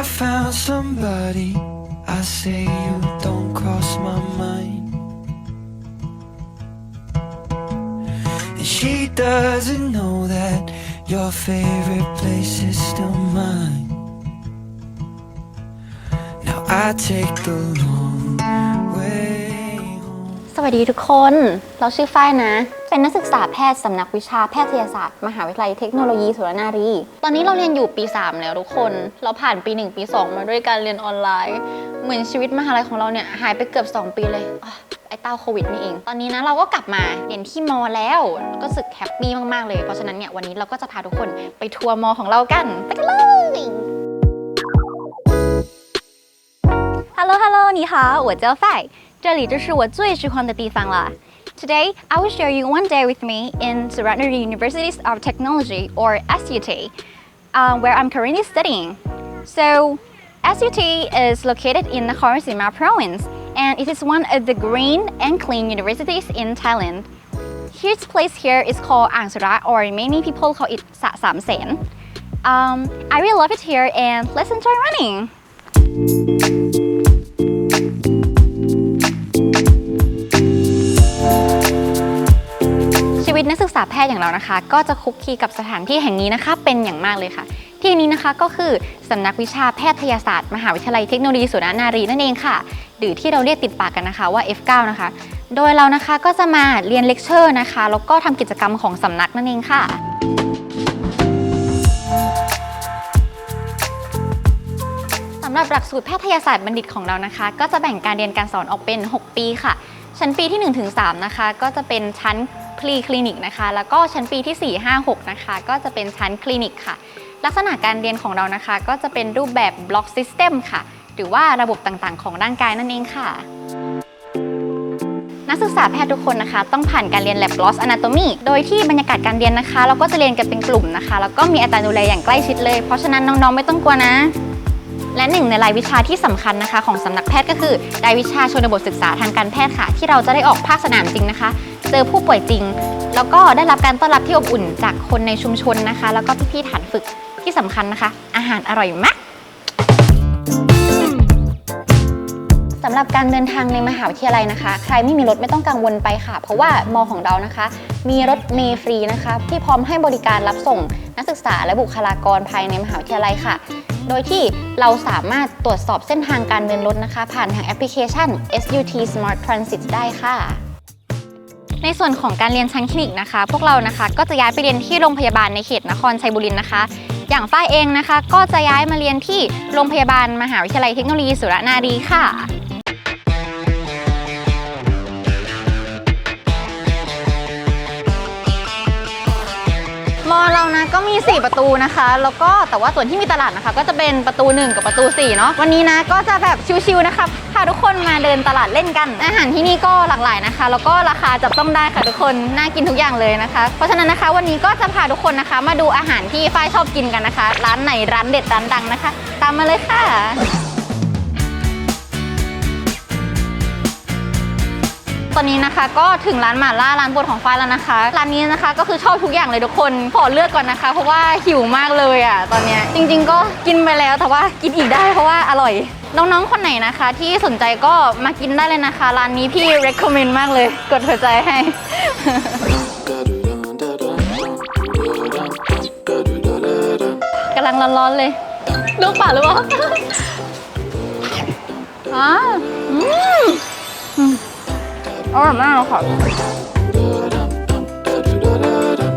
I found somebody. I say you don't cross my mind. And she doesn't know that your favorite place is still mine. Now I take the long วัสดีทุกคน เราชื่อฝ้ายนะ เป็นนักศึกษาแพทย์สำนักวิชาแพทยศาสตร์ มหาวิทยาลัยเทคโนโลยีสุรนารี ตอนนี้เราเรียนอยู่ปี 3 แล้วทุกคน เราผ่านปี 1 ปี 2 มาด้วยการเรียนออนไลน์ เหมือนชีวิตมหาลัยของเราเนี่ยหายไปเกือบ 2 ปีเลยอ่ะไอ้เต้าโควิดนี่เอง ตอนนี้นะเราก็กลับมาเรียนที่มอแล้ว ก็รู้สึกแฮปปี้มาก ๆ เลย เพราะฉะนั้นเนี่ยวันนี้เราก็จะพาทุกคนไปทัวร์มอของเรากัน ไปกันเลย Hello Hello，你好，我叫 Fai， 这里就是我最喜欢的地方了。Today, I will share you one day with me in Suratnari University of Technology, or SUT, uh, where I'm currently studying. So, SUT is located in Nakhon Sima province, and it is one of the green and clean universities in Thailand. This place here is called Ang Surat, or many people call it Sa Sam Sen. Um, I really love it here, and let's enjoy running. นักศึกษาแพทย์อย่างเรานะคะ ก็จะคุกคีกับสถานที่แห่งนี้นะคะ เป็นอย่างมากเลยค่ะ ที่นี้นะคะก็คือสำนักวิชาแพทยศาสตร์ มหาวิทยาลัยเทคโนโลยีสุรนารีนั่นเองค่ะ หรือที่เราเรียกติดปากกันนะคะว่า F9 นะคะ โดยเรานะคะก็จะมาเรียนเลคเชอร์นะคะ แล้วก็ทำกิจกรรมของสำนักนั่นเองค่ะสำหรับหลักสูตรแพทยศาสตร์บัณฑิตของเรานะคะ ก็จะแบ่งการเรียนการสอนออกเป็น 6 ปีค่ะ ชั้นปีที่ 1-3 นะคะ ก็จะเป็นชั้น พรีคลินิกนะคะ แล้วก็ชั้นปีที่ 4 5 6 นะคะ ก็จะเป็นชั้นคลินิกค่ะ ลักษณะการเรียนของเรานะคะ ก็จะเป็นรูปแบบบล็อกซิสเต็มค่ะ หรือว่าระบบต่างๆ ของร่างกายนั่นเองค่ะ นักศึกษาแพทย์ทุกคนนะคะ ต้องผ่านการเรียน Lab loss Anatomy โดยที่บรรยากาศการเรียนนะคะ เราก็จะเรียนกันเป็นกลุ่มนะคะ แล้วก็มีอาจารย์ดูแลอย่างใกล้ชิดเลย เพราะฉะนั้นน้องๆ ไม่ต้องกลัวนะและหนึ่งในรายวิชาที่สำคัญนะคะ ของสำนักแพทย์ก็คือรายวิชาชนบทศึกษาทางการแพทย์ค่ะ ที่เราจะได้ออกภาคสนามจริงนะคะ เจอผู้ป่วยจริง แล้วก็ได้รับการต้อนรับที่อบอุ่นจากคนในชุมชนนะคะ แล้วก็พี่ๆฐานฝึกที่สำคัญนะคะ อาหารอร่อยมากสำหรับการเดินทางในมหาวิทยาลัยนะคะ ใครไม่มีรถไม่ต้องกังวลไปค่ะ เพราะว่ามอของเรานะคะ มีรถเมฟรีนะคะ ที่พร้อมให้บริการรับส่งนักศึกษาและบุคลากรภายในมหาวิทยาลัยค่ะ โดยที่เราสามารถตรวจสอบเส้นทางการเดินรถนะคะ ผ่านทางแอปพลิเคชัน SUT Smart Transit ได้ค่ะ ในส่วนของการเรียนชั้นคลินิกนะคะ พวกเรานะคะก็จะย้ายไปเรียนที่โรงพยาบาลในเขตนครชัยบุรีนะคะ อย่างฝ้ายเองนะคะ ก็จะย้ายมาเรียนที่โรงพยาบาลมหาวิทยาลัยเทคโนโลยีสุรนารีค่ะ มอเรานะก็มี 4 ประตูนะคะ แล้วก็แต่ว่าส่วนที่มีตลาดนะคะ ก็จะเป็นประตู 1 กับประตู4เนาะวันนี้นะก็จะแบบชิวๆนะคะพาทุกคนมาเดินตลาดเล่นกัน อาหารที่นี่ก็หลากหลายนะคะ แล้วก็ราคาจับต้องได้ค่ะทุกคนน่ากินทุกอย่างเลยนะคะ เพราะฉะนั้นนะคะ วันนี้ก็จะพาทุกคนนะคะ มาดูอาหารที่ฝ้ายชอบกินกันนะคะ ร้านไหนร้านเด็ดร้านดังนะคะ ตามมาเลยค่ะ ตอนนี้นะคะก็ถึงร้านหม่าล่าร้านโปรดของฟ้าแล้วนะคะ ร้านนี้นะคะก็คือชอบทุกอย่างเลยทุกคนขอเลือกก่อนนะคะ เพราะว่าหิวมากเลยอะตอนเนี้ยจริง ๆ ก็กินไปแล้วแต่ว่ากินอีกได้เพราะว่าอร่อยน้องๆ คนไหนนะคะ ที่สนใจก็มากินได้เลยนะคะ ร้านนี้พี่ recommend มากเลย กดหัวใจให้ กำลังร้อนๆเลยลูกป่าหรือเปล่าอ่าอืม อร่อยมากเลยค่ะ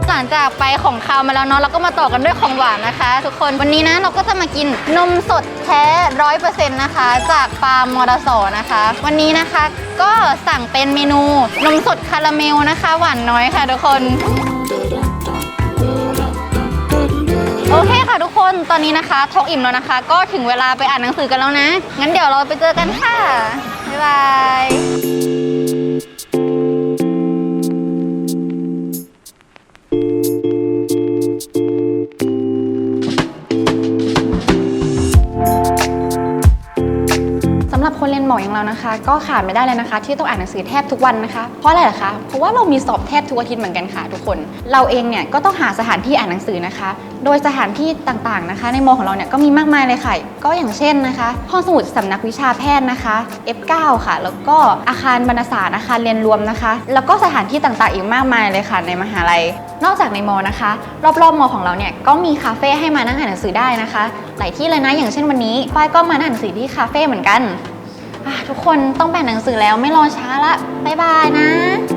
หลังจากไปของคาวมาแล้วเนาะเราก็มาต่อกันด้วยของหวานนะคะ ทุกคนวันนี้นะเราก็จะมากินนมสดแท้ร้อยเปอร์เซ็นต์นะคะ จากฟาร์มมอดสอนะคะ วันนี้นะคะก็สั่งเป็นเมนูนมสดคาราเมลนะคะ หวานน้อยค่ะทุกคนโอเคค่ะทุกคน ตอนนี้นะคะท้องอิ่มแล้วนะคะ ก็ถึงเวลาไปอ่านหนังสือกันแล้วนะ งั้นเดี๋ยวเราไปเจอกันค่ะ บ๊ายบาย คนเรียนหมออย่างเรานะคะ ก็ขาดไม่ได้เลยนะคะ ที่ต้องอ่านหนังสือแทบทุกวันนะคะ เพราะอะไรล่ะคะ เพราะว่าเรามีสอบแทบทุกอาทิตย์เหมือนกันค่ะทุกคน เราเองเนี่ยก็ต้องหาสถานที่อ่านหนังสือนะคะ โดยสถานที่ต่างๆนะคะ ในมอของเราเนี่ยก็มีมากมายเลยค่ะ ก็อย่างเช่นนะคะ ห้องสมุดสำนักวิชาแพทย์นะคะ F9 ค่ะ แล้วก็อาคารบรรณศาสตร์อาคารเรียนรวมนะคะ แล้วก็สถานที่ต่างๆอีกมากมายเลยค่ะในมหาลัย นอกจากในมอนะคะ รอบๆมอของเราเนี่ยก็มีคาเฟ่ให้มานั่งอ่านหนังสือได้นะคะ หลายที่เลยนะอย่างเช่นวันนี้ฝ้ายก็มานั่งอ่านหนังสือที่คาเฟ่เหมือนกัน ทุกคนต้องแบ่งหนังสือแล้วไม่รอช้าละบ๊ายบายนะ